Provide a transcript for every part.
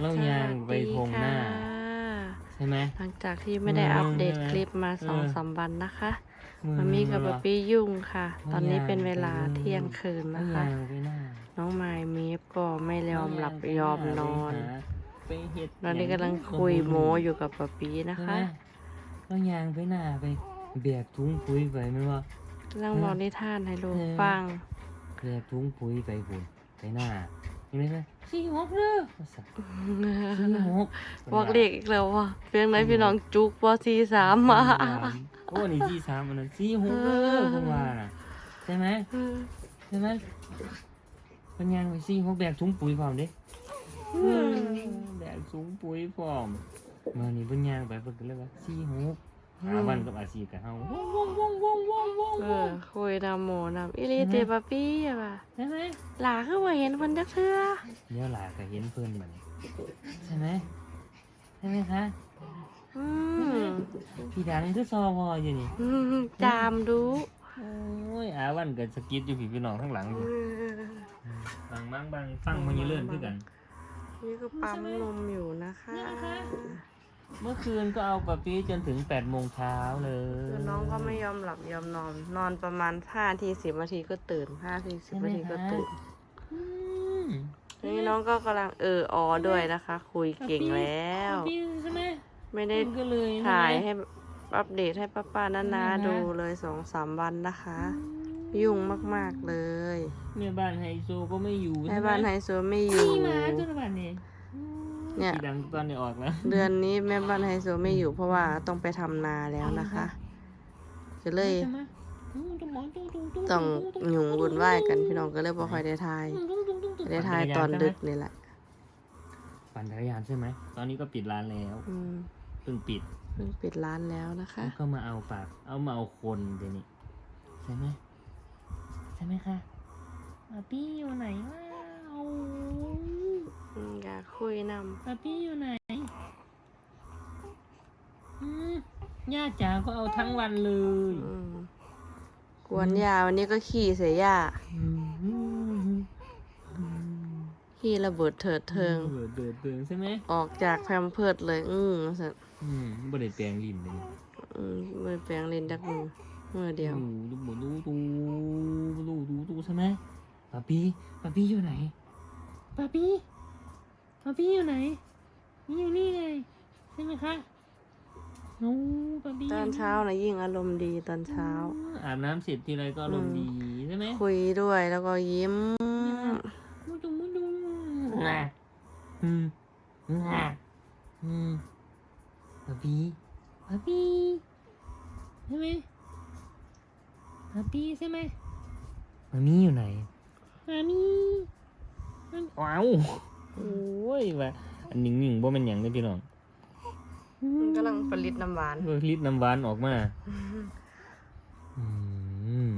เล่ายางไปทงหน้าสวัสดีค่ะใช่ไหมหลังจากที่ไม่ได้อืมอัปเดตใช่ไหมคลิปมาเออสองสามวันนะคะมืมามีกับนป๊าวะปี้ยุ่งค่ะ ตอนนี้เอายางเป็นเวลาไปเลยเที่ยงคืนเล่านะคะยางไปหน้าน้องไมายเมฟก็ไม่ยอมหลับเายยอมนอนไปเฮ็ดตอนนี้กำลังคุยโมอยู่กับป๊าปี้นะใช่ไหมคะเล่ายางไปหน้าไปแบกถุงปุ๋ยไปไหมนว่าเรื่องบอกนิทานให้ลูกเออฟังแบกถุงปุ๋ยไปพุ่นไปหน้าเห็นไหมคะ สี่หกเด้อว่าซั่นสี่หกบอกเลขอีกแล้วว่ะเพียงไหนพี่น้องจุกว่าสี่สามมาโอ้นี่ที่สามอันนั้นสี่หกเด้อผมว่าน่ะใช่ไหมใช่ไหมเป็นยังไปสี่หกแบกถุงปุ๋ยพร้อมเด้แบกถุงปุ๋ยพร้อมมานี่เป็นยังไปเพิ่นก็เลยว่าสี่หก หาวันกับอาชีพกับเฮาว่องว่องว่องว่องว่องว่องเออคุยนำโมนำอิริเตป๊าปี้อะว่ะใช่ไหมหลาคือว่าเห็นคนจักเทื่อเดี๋ยวหลาก็เห็นเพิ่นบัดนี้ใช่ไหมใช่ไหมคะอืมพี่ดังคือซอวออยู่นี่อืมจามดูโอ้ยอาวันก็สกิดอยู่พี่พี่น้องข้างหลังอยู่บางบางบางฟังมันยังเลื่อนคือกันนี่ก็ปั๊มนมอยู่นะคะนี่นะคะ เมื่อคืนก็เอาปะปี้จนถึงแปดโมงเช้าเลยคือน้องก็ไม่ยอมหลับยอมนอน นอนประมาณห้าทีสิบนาทีก็ตื่นห้าทีสิบนาทีก็ตื่นอืมนี่น้องก็กำลังเออออด้วยนะคะ คุยเก่งแล้ว ปะปี้ใช่ไหมไม่ได้มันก็เลยถ่ายใช่ให้ไหมอัปเดตให้ป้าป้าๆนานาใช่ไหมดูเลยสองสามวันนะคะ ยุ่งมากๆเลยแม่บ้านไฮโซก็ไม่อยู่แม่ใช่ไหมบ้านไฮโซไม่อยู่นี่มาจนวันนี้ เนี่ยพี่ดังตอนนี้ออกแล้ว เดือนนี้แม่บ้านไฮโซไม่อยู่เพราะว่าต้องไปทำนาแล้วนะคะก็เลยใช่ไหมอืมมต้องหยุ่งวุ่นวายกันพี่น้องก็เลยบ่ค่อยได้ทายได้ทายตอนดึกนี่แหละ ปั่นจักรยานใช่ไหม ตอนนี้ก็ปิดร้านแล้ว อืมเพิ่งปิดเพิ่งปิดร้านแล้วนะคะ แล้วก็มาเอาปาก เอามาเอาคนเดี๋ยวนี้ใช่ไหมใช่ไหมคะปาปี้อยู่ไหนวะเอา อืมอยากคุยนปาปี้อยู่ไหนอืมย่าจ๋าก็เอาทั้งวันเลยำอืมกวนยาวันนี้ก็ขี่เสียยาอืมอืมขี่ระเบิดเถิดเทิงเดือดเดือดเดือดใช่ไหมออกจากแพมเพิร์ดเลย อืมสัตว์อืมบ่ได้แปลงลิ้นเลยอืมมือแปลงเล่นดักมือมือเดียวดูดูดูดูดูดูดูใช่ไหมปาปี้ปาปี้อยู่ไหนปาปี้ ปาปี้อยู่ไหน นี่อยู่นี่ไงใช่ไหมคะโอ้ปาปี้ตอนเช้านะยิ่งอารมณ์ดีตอนเช้า อาบน้ำเสร็จทีไรก็อารมณ์ดีใช่ไหมคุยด้วยแล้วก็ยิ้ม มุจุมุจุนะอืมนะอืมปาปี้ปาปี้ใช่ไหมปาปี้ใช่ไหมมามีอยู่ไหนมามีมันว้าว โอ้ยว่ะอันนิ่งๆบ่แมันหยังเลยพี่น้องมันกำลังผลิตน้ำหวาน เพื่อผลิตน้ำหวานออกมาอืม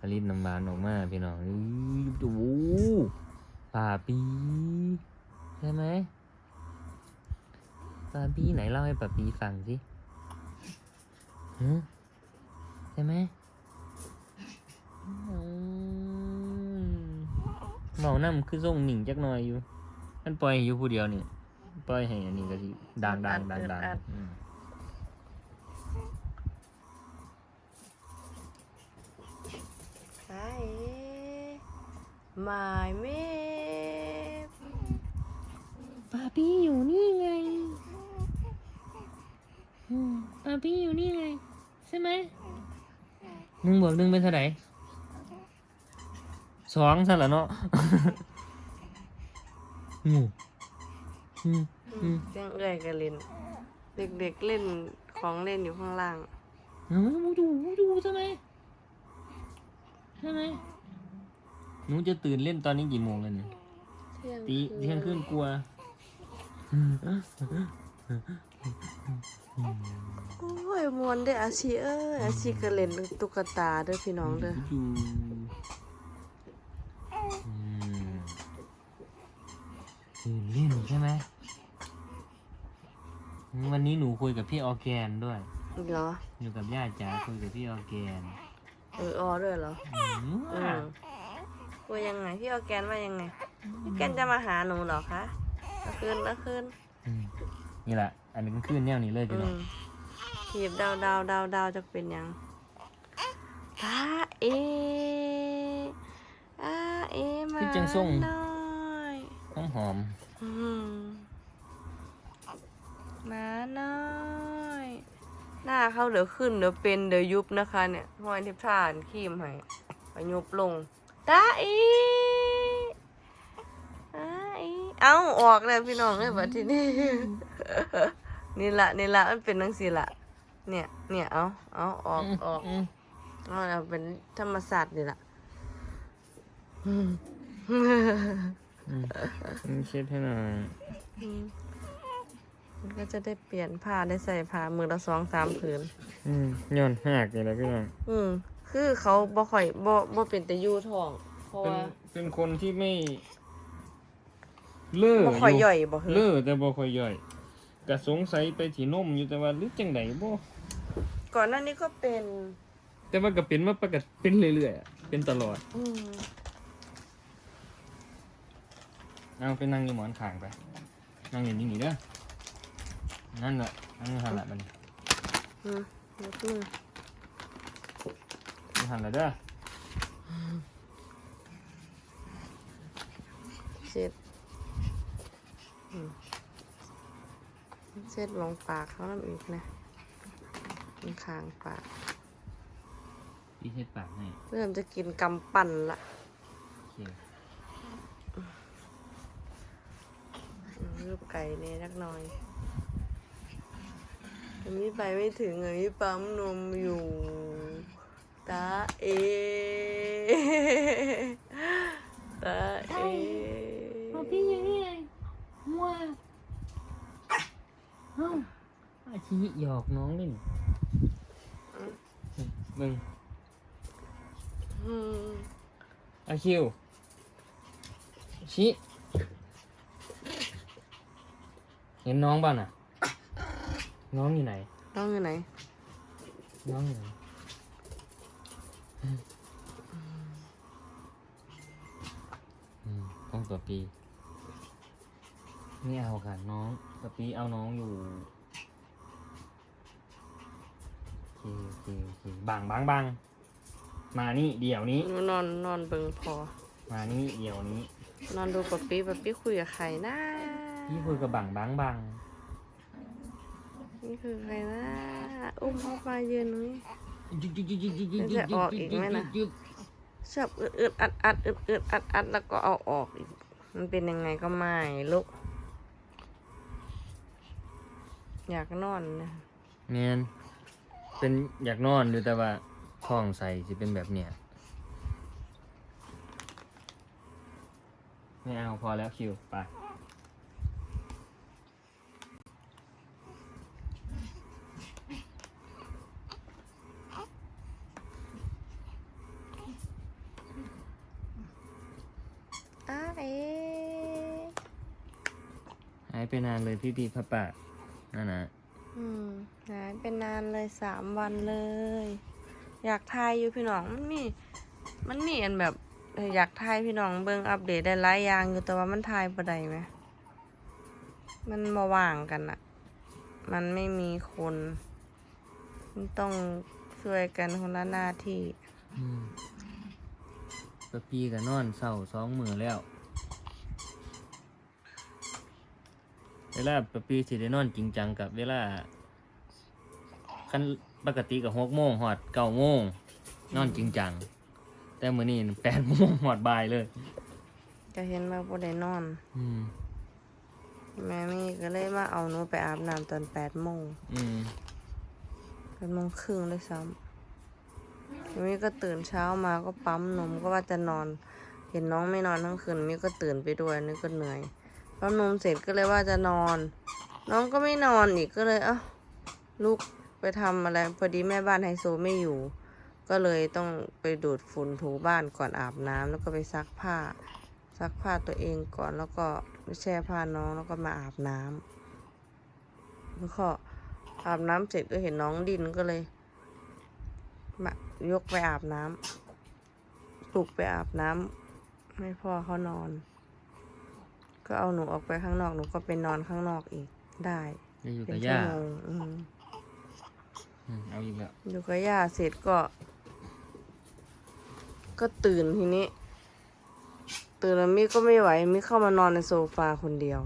ผลิตน้ำหวานออกมาพี่น้องอื้อดูปาปีใช่ไหมปาปีไหนเล่าให้ปาปีฟังสิฮะใช่ไหมอืมเมาน้ำคือส่งหนิงจักหน่อยอยู่ มันปล่อยให้อยู่ผู้เดียวนี่ปล่อยให้อันนี้ก็สิดังดังดังดังอืมใช่หมายเมฟปาปี้อยู่นี่ไงอืมปาปี้อยู่นี่ไงใช่ไหมหนึ่งบวกหนึ่งเป็นเท่าไหร่สองซะแล้วเนาะ อืมอืมอืมเสียงเอื่อยกันเล่น เด็กๆเล่นของเล่นอยู่ข้างล่างหนูดูดูใช่ไหมใช่ไหมหนูจะตื่นเล่นตอนนี้กี่โมงแล้วเนี่ยตีเที่ยงคืนกลัวโอ้ยมวนเด้ออาชีเอ้ยอาชีก็เล่นตุ๊กตาเด้อพี่น้องเด้อ ตื่นเล่นใช่ไหมอืมวันนี้หนูคุยกับพี่ออร์แกนด้วย เหรอ อยู่กับย่าจ๋าคุยกับพี่ออร์แกนเออออด้วยเหรออืมอืมคุยยังไงพี่ออร์แกนว่ายังไงพี่แกนจะมาหาหนูเหรอคะเอาคืนเอาคืนอืมนี่แหละ อันนี้มันขึ้นแนวนี้เลยพี่อืน้องมขีบดาวดาวดาวดาวจะเป็นหยังตาเออาเอมาคือจังส่งน้อย หอมหอมอืมมาน้อยหน้าเขาเดี๋ยวขึ้นเดี๋ยวเป็นเดี๋ยวยุบนะคะเนี่ยห้อยทิพย์ทานขีมให้ไปยุบลงตาเออาเอเอาออกเลยพี่น้องเลยบัดทีนี้นี่ละนี่ละมันเป็นนังสีละเนี่ยเนี่ยเอาเอาออกออกมเอาเอาเป็นธรรมศาสตร์นี่ละอืมอืมอืม เช็ดให้หน่อยมันก็จะได้เปลี่ยนผ้าได้ใส่ผ้ามือละสองสามผืน อืมย้อนหักนี่แหละพี่น้องอืมคือเขาบ่ค่อยบ่บ่เป็นแต่อยู่ท้อง เพราะเป็นว่าเป็นคนที่ไม่ เล่อบ่ค่อยย่อยบ่เล่อแต่บ่ค่อยย่อยก็สงสัยไปที่นมอยู่แต่ว่าหรือจังไดบ่ก่อนหน้านี้ก็เป็น แต่ว่าก็เป็นมาปกติเป็นเรื่อยๆอะเป็นตลอด อืม เอาไปนั่งอยู่หมอนข้างไป นั่งอยู่นี่นี่เด้อ นั่นแหละนั่งอยู่หันละมันอืมยกมืออยู่หันละเด้อเช็ดอืมเช็ดลงปากเขาน้ำอีกนะตรงคางปาก พี่เฮ็ดปากให้เริ่มจะกินกำปั่นละ โอเค รูปไก่เนี่ยนักหน่อยอันนี้ไปไม่ถึงอันนี้ปั๊มนมอยู่ตาเอตาเอเอาพี่อย่างนี้เลยว้าเอ้าอาชีหยอกน้องเล่นมึงอืมอาคิว ชิ เห็นน้องบ้าน่ะ น้องอยู่ไหน น้องอยู่ไหน น้องอยู่ไหนอืมต้องตัวปีไม่เอาค่ะน้องตัวปีเอาน้องอยู่โอเคโอเคโอเคบังบังบังมานี่เดี๋ยวนี้ นอนนอนเบิงพอ มานี่เดี๋ยวนี้ นอนดูปะปี้ปะปี้คุยกับใครนะ พี่คุยกับบังบังบังนี่คือใครนะ อุ้มเขามายืนตรงนี้ยึกยึกยึกยึกยึกยึกจะออกอีกไหมน่ะยึกชอบอึดอึดอัดอัดอึดอึดอัดอัดแล้วก็เอาออกอีก มันเป็นยังไงก็ไม่ลูก อยากนอนนะแมนเป็นอยากนอนดูแต่ว่าท้องใส่สิเป็นแบบเนี้ยไม่เอาพอแล้วคิว ไป อ้าเอ๋ หาย ไปนานเลยพี่พี่พระป่านั่นนะอืมหายเป็นนานเลยสามวันเลย อยากทายอยู่พี่น้องมันมี มันมีอันแบบเอ่ออยากทายพี่น้องเบิ่งอัปเดตได้หลายอย่างอยู่แต่ว่ามันทายบ่ได้ไหมมันมาว่างกันอะมันไม่มีคนมันต้องช่วยกันคนละหน้าที่ อืมปะปีกับนอนเศร้าสองมือแล้ว เวลาปะปีสิได้นอนจริงจังกับเวลาคันปกติกับหกโมงหอดเก้าโมงนอนจริงจัง แต่มื้อนี้แปดโมงหอดบ่ายเลย จะเห็นว่าบ่ได้นอน อืมแม่มี่ก็เลยมาเอาหนูไปอาบน้ำตอนแปดโมงอืมแปดโมงครึ่งเลยซ้ำแม่มี่ก็ตื่นเช้ามาก็ปั๊มนมก็ว่าจะนอน เห็นน้องไม่นอนทั้งคืนมี่ก็ตื่นไปด้วยนึกก็เหนื่อย ปั๊มนมเสร็จก็เลยว่าจะนอน น้องก็ไม่นอนอีกก็เลยเอ้าลุกไปทำอะไรพอดีแม่บ้านไฮโซไม่อยู่ ก็เลยต้องไปดูดฝุ่นถูบ้านก่อนอาบน้ำแล้วก็ไปซักผ้า ซักผ้าตัวเองก่อนแล้วก็แช่ผ้าน้องแล้วก็มาอาบน้ำแล้วก็อาบน้ำเสร็จก็เห็นน้องดินก็เลยมายกไปอาบน้ำปลุกไปอาบน้ำให้พ่อเขานอน ก็ก็เอาหนูออกไปข้างนอกหนูก็ไปนอนข้างนอกอีกได้จะอยู่เป็กับนชั่วย่าโมงอืมอืมเอาอีกแล้วอยู่กับย่าเสร็จก็ ก็ตื่นทีนี้ ตื่นแล้วมิก็ไม่ไหวมิเข้ามานอนในโซฟาคนเดียว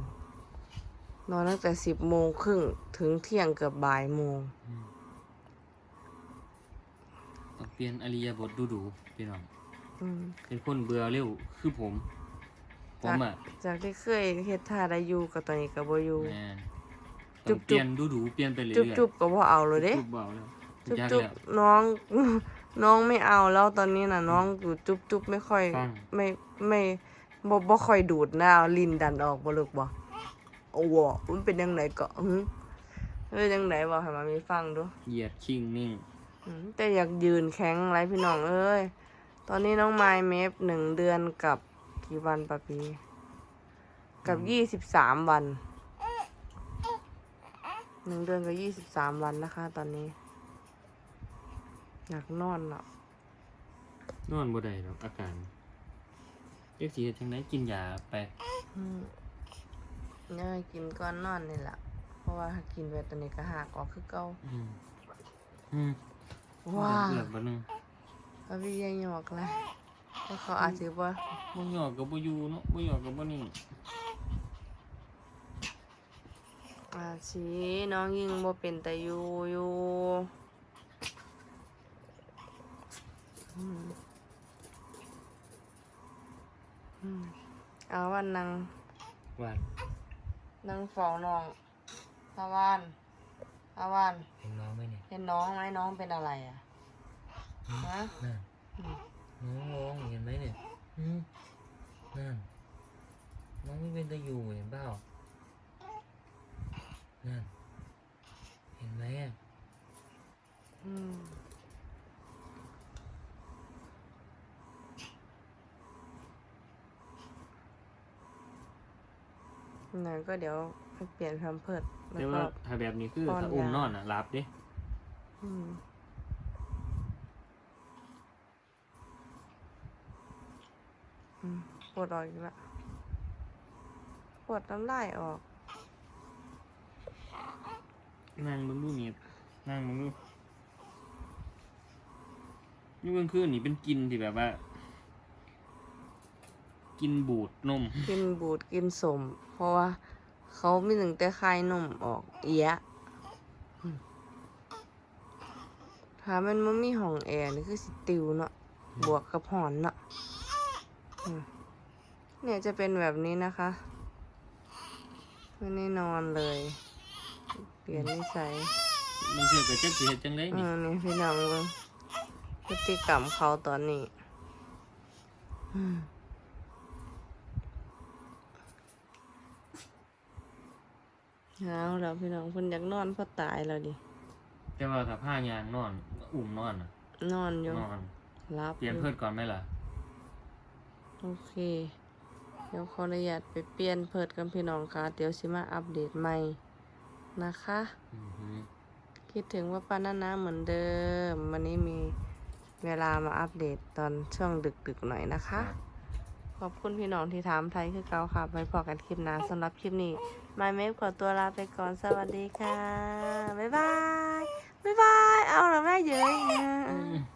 นอนตั้งแต่สิบโมงครึ่งถึงเที่ยงเกือบบ่ายโมงอืมต้องเปลี่ยนอริยบทดูดูๆพี่น้อง อืมเป็นคนเบื่อเร็วคือผม ผมอะจากที่เคยเฮ็ดท่าได้อยู่กับตอนนี้ก็บ่อยู่ แม่นจุ๊ต้องบๆเปลี่ยนดูดูๆเปลี่ยนไปเรื่อยจุบๆจุบก็บ่เอาเลยเด้จุ๊บเบาแล้วจุบยากจุบแล้วน้อง น้องไม่เอาแล้วตอนนี้น่ะน้องอยู่จุบจุบไม่ค่อย ฟัง ไม่ไม่บ่บ่ค่อยดูดนะเอาลิ้นดันออกบ่ลึกบ่โอ้โหมันเป็นยังไงก็หึเอ้ยยังไงบ่ให้มามีฟังดู เหยียดชิงนิ่งอืมแต่อยากยืนแข็งไรพี่น้องเอ้ย ตอนนี้น้องไมล์เมฟหนึ่งเดือนกับ กี่วันปะปี กับยี่สิบสามวัน หนึ่งเดือนกับยี่สิบสามวันนะคะ ตอนนี้ อยากนอนแล้วนอนบ่ได้หรอกอาการเอ็กซี่จังไดกินยาไปอืมเนี่ยกินก้อนนอนนี่แหละเพราะว่าถ้ากินไปตอนนี้ก็หักออกคือเก่าอืมอืมว้าเลือดบ่นึงพระพี่ยังหยอกเลย เพราะเขาอาจจะว่าบ่หยอกก็บ่อยู่เนาะบ่หยอกก็บ่นี่อาชีน้องยิงบ่เป็นแต่อยู่อยู่อืมอืมเอาวันนังหวานนังเฝ้าน้องตาวันตาวันเห็นน้องไหมเนี่ยเห็นน้องไหมน้องเป็นอะไรอะฮะ นั่นอืมน้องร้องเห็นไหมเนี่ยอืมนั่นน้องไม่เป็นตะอยู่เห็นเปล่านั่นเห็นไหมอะอืมนั่นก็เดี๋ยวไปเปลี่ยนแพมเพิร์ดแล้วแต่ก็ว่าถ้าแบบนี้คือป้อนถ้าอุ้มยานนอนอะหลับเด้อืมอืม ปวดออกอีกแล้วปวดน้ำลายออก นั่งมึงดูนี่นั่งมึงดูนี่กลางคืนนี่เป็นกินที่แบบว่า กินบูดนม กินบูดกินสม เพราะว่าเขาไม่ถึงแต่คายนมออกเอียะอืมถ้ามันมันมีห้องแอร์นี่คือสิติวเนาะบวกกับหอนเนาะอืม เนี่ยจะเป็นแบบนี้นะคะไม่ได้นอนเลย เปลี่ยนนิสัยมันเกิดกับเจ็บสิเฮ็ดจังไดเอนี่อนี่พี่น้องเบิ่งพฤติกรรมเขาตอนนี้อืมเอาแล้วพี่น้องเพิ่นอยากนอนเพราะตายแล้วดิ แต่ว่าถ้าผ้ายางนอน อุ้มนอนอะนอนอยู่นอน รับเปลี่ยนอยู่เพื่อนก่อนไหมล่ะ โอเค เดี๋ยวขออนุญาตไปเปลี่ยนเพิดกันพี่น้องค่ะ เดี๋ยวสิมาอัปเดตใหม่นะคะอือหือคิดถึงว่าป้านานาเหมือนเดิม วันนี้มีเวลามาอัปเดตตอนช่วงดึกๆหน่อยนะคะ ขอบคุณพี่น้องที่ถามไทยคือเก่าค่ะไว้พอกันคลิปหน้าสำหรับคลิปนี้มาเมฟขอตัวลาไปก่อนสวัสดีค่ะ บ๊ายบาย บ๊ายบาย เอาหลับได้เยอะอืมอะ